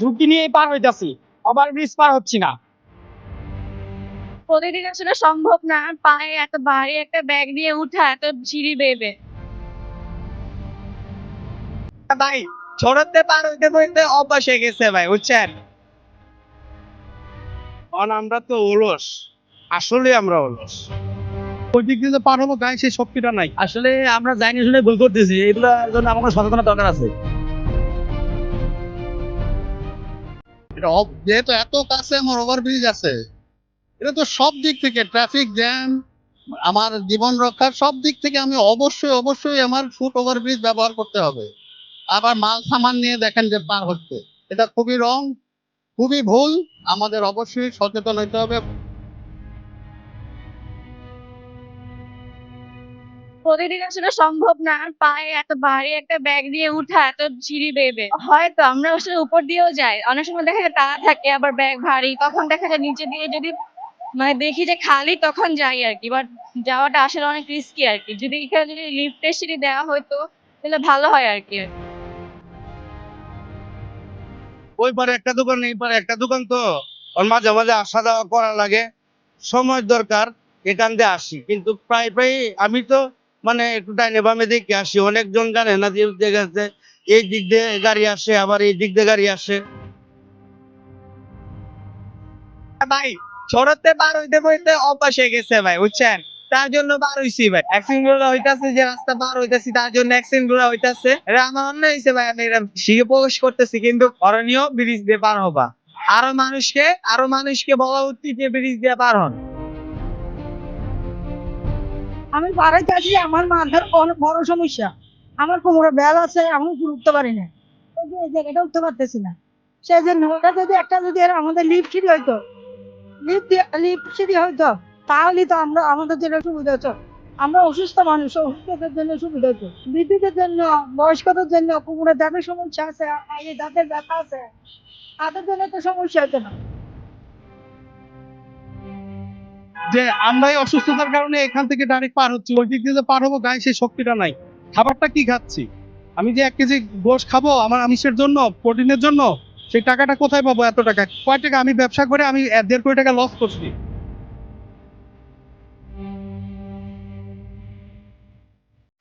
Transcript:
ঝুঁকি নিয়ে পার হইতাছি। Over bridge পার হচ্ছি না। প্রতিদিন আসলে সম্ভব না পায়ে এত ভারী একটা ব্যাগ নিয়ে উঠা এত সিঁড়ি বেবে ভাই ছোটতে পার হইতে হইতে অভ্যাস হয়ে গেছে ভাই বুঝছেন? কারণ আমরা তো অলস আসলে আমরা অলস। ওই দিক দিয়ে পার হব গায়ে সেই শক্তিটা নাই। আসলে আমরা জানি শুনে ভুল করতেছি এগুলোর জন্য আমাদের সচেতনতা দরকার আছে। এটা যেহেতু এত কাছে আমার ওভারব্রিজ আছে, এটা তো সব দিক থেকে ট্রাফিক জ্যাম আমার জীবন রক্ষার সব দিক থেকে আমি অবশ্যই অবশ্যই আমার ফুট ওভারব্রিজ ব্যবহার করতে হবে। আবার মাল সামান নিয়ে দেখেন যে পার হচ্ছে। এটা খুবই রং খুবই ভুল, আমাদের অবশ্যই সচেতন হতে হবে। প্রতিদিন আসলে সম্ভব না। পায়ে এত ভারী একটা ব্যাগ নিয়ে উঠা, এত সিঁড়ি বেবে হয়তো আমরা আসলে উপর দিয়েও যাই। অনেক সময় দেখা যায় তারা থাকে, আবার ব্যাগ ভারী। তখন দেখা যায় নিচে দিয়ে যদি মানে দেখি যে খালি, তখন যাই আর কি। বাট যাওয়াটা আসলে অনেক রিস্কি আর কি। যদি এখানে যদি লিফটের সিঁড়ি দেওয়া হতো তাহলে ভালো হয় আর কি। ওই পারে একটা দোকান, এই পারে একটা দোকান তো। ওর মাঝে মাঝে আসা যাওয়া করা লাগে। সময় দরকার, এখান দিয়ে আসি। কিন্তু প্রায় প্রায় আমি তো মানে একটু ডাইনে বামে দেখে আসি। অনেকজন জানে না যে আছে, এই দিক দিয়ে গাড়ি আসে আবার এই দিক দিয়ে গাড়ি আসে। ভাই ছোটতে পার হইতে হইতে অভ্যাস হয়ে গেছে ভাই বুঝছেন? তার জন্য পার হইছি ভাই। অ্যাক্সিডেন্টগুলো হইতাছে যে রাস্তা পার হইতাছি তার জন্য অ্যাক্সিডেন্টগুলো হইতাছে। এটা আমার মনে হয়েছে ভাই আমি এটা শিখে প্রবেশ করতেছি কিন্তু করণীয় ব্রিজ দিয়ে পার হবা। আরও মানুষকে আরও মানুষকে বলা উচিত যে ব্রিজ দিয়ে পার হন। আমি বাড়াইতে আছি আমার মাথার অনেক বড় সমস্যা। আমার কোমরে ব্যাল আছে, আমি উপরে উঠতে পারি না। এই যে জায়গাটা উঠতে পারতেছি না। সেই জন্য ওটা যদি একটা যদি আমাদের লিফট সিঁড়ি হইতো, লিফট লিফট সিঁড়ি হইতো, তাহলে তো আমরা আমাদের জন্য সুবিধা হতো। আমরা অসুস্থ মানুষ, অসুস্থদের জন্য সুবিধা হতো। বৃদ্ধদের জন্য, বয়স্কদের জন্য কোমরে দাঁতের সমস্যা আছে দাঁতের ব্যথা আছে। তাদের জন্য তো সমস্যা হতো না। যে আমরাই অসুস্থতার কারণে এখান থেকে ডাইরেক্ট পার হচ্ছি। ওই দিক দিয়ে পার হব, গায়ে সেই শক্তিটা নাই। খাবারটা কি খাচ্ছি? আমি যে এক কেজি গোশ খাব আমার আমিষের জন্য, প্রোটিনের জন্য, সেই টাকাটা কোথায় পাবো এত টাকা? কয় টাকা আমি ব্যবসা করে আমি দেড় কোটি টাকা লস করছি।